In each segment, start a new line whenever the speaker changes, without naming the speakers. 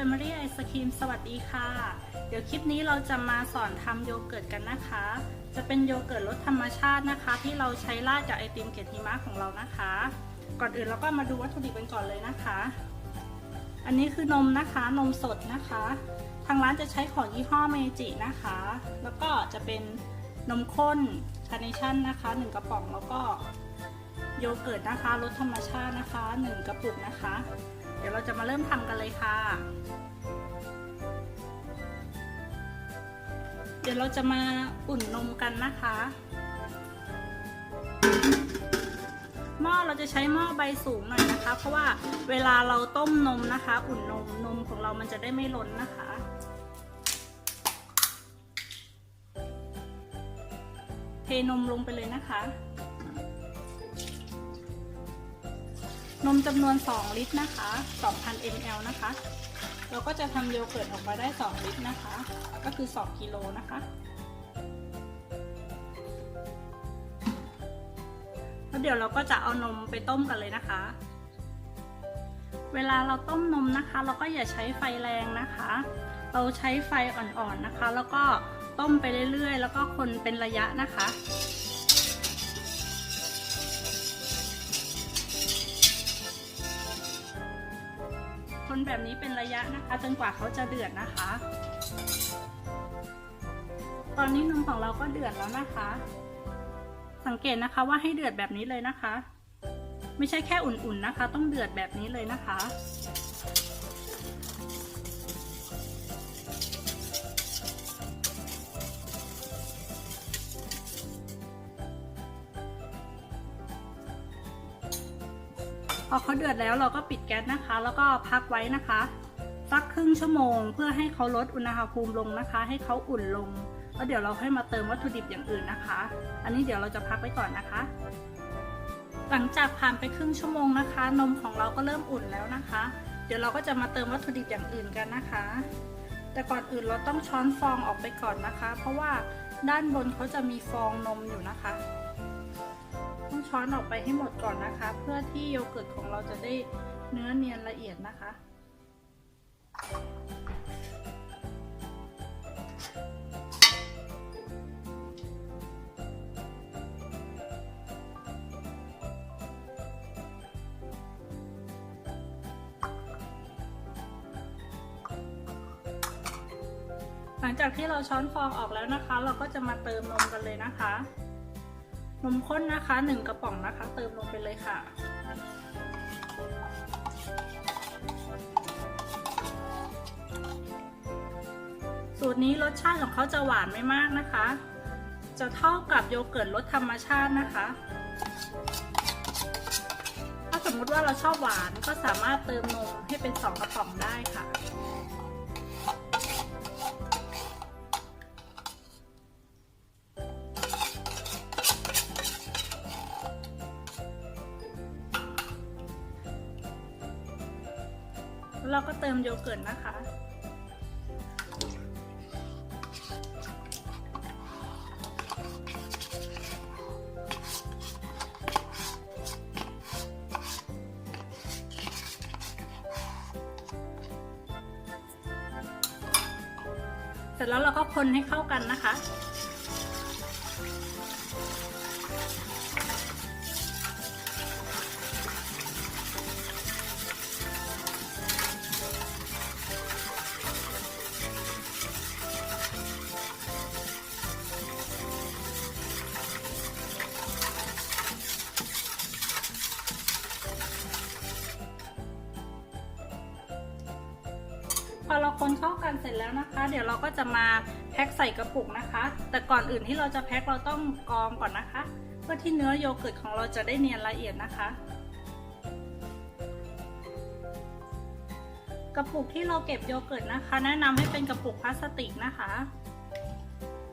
สวัสดีค่ะ เดี๋ยวคลิปนี้เราจะมาสอนทำโยเกิร์ตกันนะคะ จะเป็นโยเกิร์ตรสธรรมชาตินะคะ ที่เราใช้ราดกับไอติมเกล็ดหิมะของเรานะคะ ก่อนอื่นเราก็มาดูวัตถุดิบกันก่อนเลยนะคะ อันนี้คือนมนะคะนมสดนะคะ ทางร้านจะใช้ของยี่ห้อเมจินะคะ แล้วก็จะเป็นนมข้นคาร์เนชั่นนะคะ1กระป๋องแล้วก็โยเกิร์ตนะคะรสธรรมชาตินะคะ 1 กระปุกนะคะ เดี๋ยวเราจะมาเริ่มทำกันเลยค่ะ เดี๋ยวเราจะมาอุ่นนมกันนะคะ หม้อเราจะใช้หม้อใบสูงหน่อยนะคะ เพราะว่าเวลาเราต้มนมนะคะ อุ่นนมนมของเรามันจะได้ไม่ล้นนะคะเทนมลงไปเลยนะคะ นมจำนวน 2 ลิตรนะคะ 2,000 ml นะคะ เราก็จะทำโยเกิร์ตออกมาได้ 2 ลิตรนะคะ ก็คือ 2 กิโลนะคะ แล้วเดี๋ยวเราก็จะเอานมไปต้มกันเลยนะคะ เวลาเราต้มนมนะคะ เราก็อย่าใช้ไฟแรงนะคะ เราใช้ไฟอ่อนๆนะคะ แล้วก็ต้มไปเรื่อยๆ แล้วก็คนเป็นระยะนะคะ แบบนี้เป็นระยะนะคะจนกว่าเขาจะเดือดนะคะ ตอนนี้นมของเราก็เดือดแล้วนะคะ สังเกตนะคะว่าให้เดือดแบบนี้เลยนะคะ ไม่ใช่แค่อุ่นๆนะคะ ต้องเดือดแบบนี้เลยนะคะ พอเขาเดือดแล้วเราก็ปิดแก๊สนะคะ แล้วก็พักไว้นะคะ สักครึ่งชั่วโมง เพื่อให้เขาลดอุณหภูมิลงนะคะ ให้เขาอุ่นลงแล้วเดี๋ยวเราค่อยมาเติมวัตถุดิบอย่างอื่นนะคะ อันนี้เดี๋ยวเราจะพักไว้ก่อนนะคะ หลังจากผ่านไปครึ่งชั่วโมงนะคะ นมของเราก็เริ่มอุ่นแล้วนะคะ เดี๋ยวเราก็จะมาเติมวัตถุดิบอย่างอื่นกันนะคะ แต่ก่อนอื่นเราต้องช้อนฟองออกไปก่อนนะคะ เพราะว่าด้านบนเขาจะมีฟองนมอยู่นะคะ ช้อนออกไปให้หมดก่อนนะคะ เพื่อที่โยเกิร์ตของเราจะได้เนื้อเนียนละเอียดนะคะหลังจากที่เราช้อนฟองออกแล้วนะคะ เราก็จะมาเติมนมกันเลยนะคะ นมข้นนะคะหนึ่งกระป๋องนะคะ เติมลงไปเลยค่ะ สูตรนี้รสชาติของเขาจะหวานไม่มากนะคะ จะเท่ากับโยเกิร์ตรสธรรมชาตินะคะ ถ้าสมมติว่าเราชอบหวานก็สามารถเติมนมให้เป็นสองกระป๋องได้ค่ะ แล้วเราก็เติมโยเกิร์ตนะคะ เสร็จแล้วเราก็คนให้เข้ากันนะคะ คนเข้ากันเสร็จแล้วนะคะ เดี๋ยวเราก็จะมาแพ็คใส่กระปุกนะคะ แต่ก่อนอื่นที่เราจะแพ็คเราต้องกรองก่อนนะคะ เพื่อที่เนื้อโยเกิร์ตของเราจะได้เนียนละเอียดนะคะ กระปุกที่เราเก็บโยเกิร์ตนะคะ แนะนำให้เป็นกระปุกพลาสติกนะคะ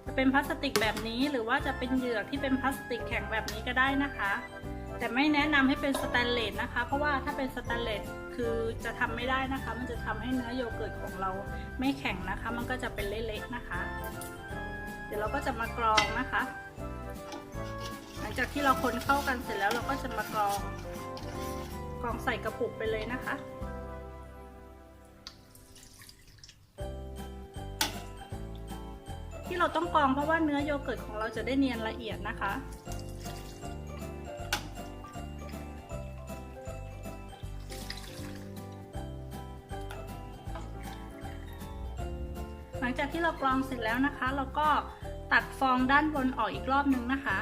จะเป็นพลาสติกแบบนี้หรือว่าจะเป็นเหยือกที่เป็นพลาสติกแข็งแบบนี้ก็ได้นะคะ แต่ไม่แนะนำให้เป็นสแตนเลสนะคะ เพราะว่าถ้าเป็นสแตนเลสคือจะทำไม่ได้นะคะ มันจะทำให้เนื้อโยเกิร์ตของเราไม่แข็งนะคะ มันก็จะเป็นเละๆนะคะ เดี๋ยวเราก็จะมากรองนะคะ หลังจากที่เราคนเข้ากันเสร็จแล้วเราก็จะมากรองกรองใส่กระปุกไปเลยนะคะที่เราต้องกรองเพราะว่าเนื้อโยเกิร์ตของเราจะได้เนียนละเอียดนะคะ ลังจากที่เรากรองเสร็จแล้วนะคะ เราก็ตัดฟองด้านบนออกอีกรอบนึงนะคะ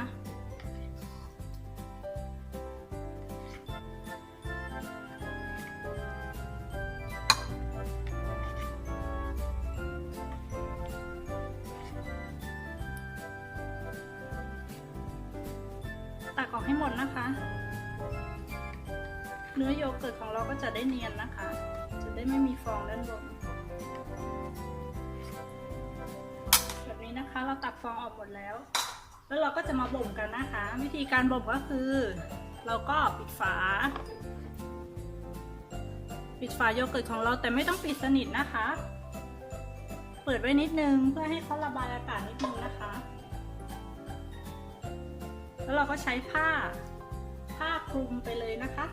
ตักออกให้หมดนะคะ เนื้อโยเกิร์ตของเราก็จะได้เนียนนะคะ จะได้ไม่มีฟองด้านบน เราตักฟองออกหมดแล้ว แล้วเราก็จะมาบ่มกันนะคะ วิธีการบ่มก็คือ เราก็ปิดฝา ปิดฝาโยเกิร์ตของเราแต่ไม่ต้องปิดสนิทนะคะ เปิดไว้นิดนึงเพื่อให้เขาระบายอากาศนิดนึงนะคะ แล้วเราก็ใช้ผ้าผ้าคลุมไปเลยนะคะ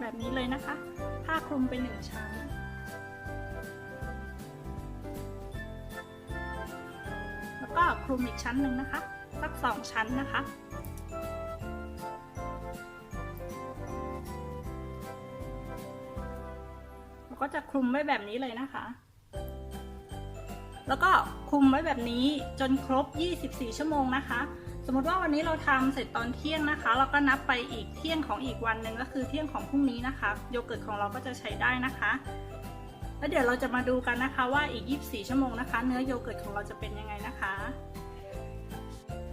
แบบนี้เลยนะคะ ผ้าคลุมไปหนึ่งชั้น แล้วก็คลุมอีกชั้นหนึ่งนะคะ สักสองชั้นนะคะเราก็จะคลุมไว้แบบนี้เลยนะคะ แล้วก็คลุมไว้แบบนี้จนครบ 24 ชั่วโมงนะคะ สมมติว่าวันนี้เราทำเสร็จตอนเที่ยงนะคะ เราก็นับไปอีกเที่ยงของอีกวันหนึ่งก็คือเที่ยงของพรุ่งนี้นะคะโยเกิร์ตของเราก็จะใช้ได้นะคะ แล้วเดี๋ยวเราจะมาดูกันนะคะว่าอีก 24 ชั่วโมงนะคะ เนื้อโยเกิร์ตของเราจะเป็นยังไงนะคะ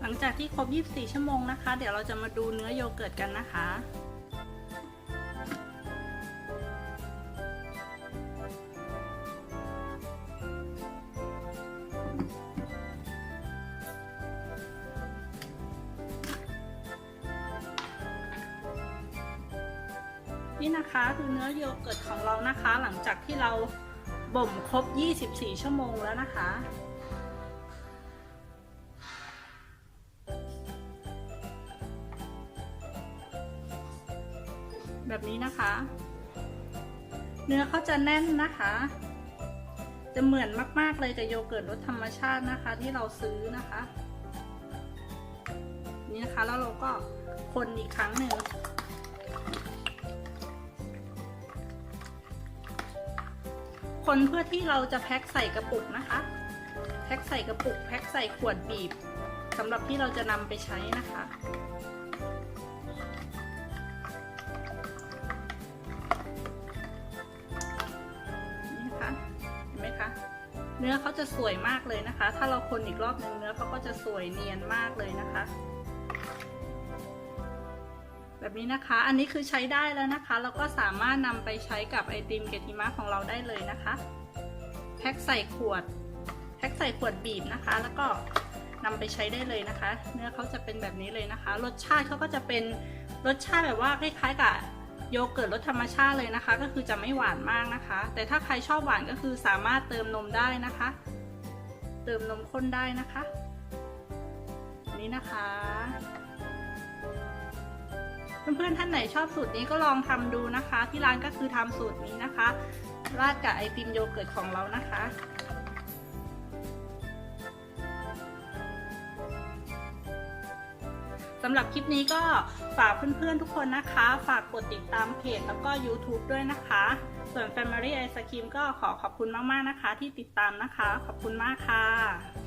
หลังจากที่ครบ 24 ชั่วโมงนะคะ เดี๋ยวเราจะมาดูเนื้อโยเกิร์ตกันนะคะ นี่นะคะคือเนื้อโยเกิร์ตของเรานะคะ หลังจากที่เราบ่มครบ 24 ชั่วโมงแล้วนะคะ แบบนี้นะคะ เนื้อเขาจะแน่นนะคะ จะเหมือนมาก ๆ เลยกับโยเกิร์ตรสธรรมชาตินะคะที่เราซื้อนะคะ นี่นะคะแล้วเราก็คนอีกครั้งหนึ่ง คนเพื่อที่เราจะแพ็คใส่กระปุกนะคะ แพ็คใส่กระปุก แพ็คใส่ขวดบีบสำหรับที่เราจะนำไปใช้นะคะนี่นะคะเห็นไหมคะเนื้อเขาจะสวยมากเลยนะคะ ถ้าเราคนอีกรอบหนึ่งเนื้อเขาก็จะสวยเนียนมากเลยนะคะ แบบนี้นะคะ อันนี้คือใช้ได้แล้วนะคะ แล้วก็สามารถนำไปใช้กับไอติมเกติมะของเราได้เลยนะคะ แพ็คใส่ขวด แพ็คใส่ขวดบีบนะคะ แล้วก็นำไปใช้ได้เลยนะคะ เนื้อเขาจะเป็นแบบนี้เลยนะคะ รสชาติเขาก็จะเป็นรสชาติแบบว่าคล้ายๆกับโยเกิร์ตรสธรรมชาติเลยนะคะ ก็คือจะไม่หวานมากนะคะ แต่ถ้าใครชอบหวานก็คือสามารถเติมนมได้นะคะ เติมนมข้นได้นะคะ นี่นะคะ เพื่อนๆท่านไหนชอบสูตรนี้ก็ลองทำดูนะคะ ที่ร้านก็คือทำสูตรนี้นะคะ ราดกับไอติมโยเกิร์ตของเรานะคะสำหรับคลิปนี้ก็ฝากเพื่อนๆทุกคนนะคะ ฝากกดติดตามเพจแล้วก็ YouTube ด้วยนะคะ ส่วน Family Ice Cream ก็ขอขอบคุณมากๆนะคะ ที่ติดตามนะคะ ขอบคุณมากค่ะ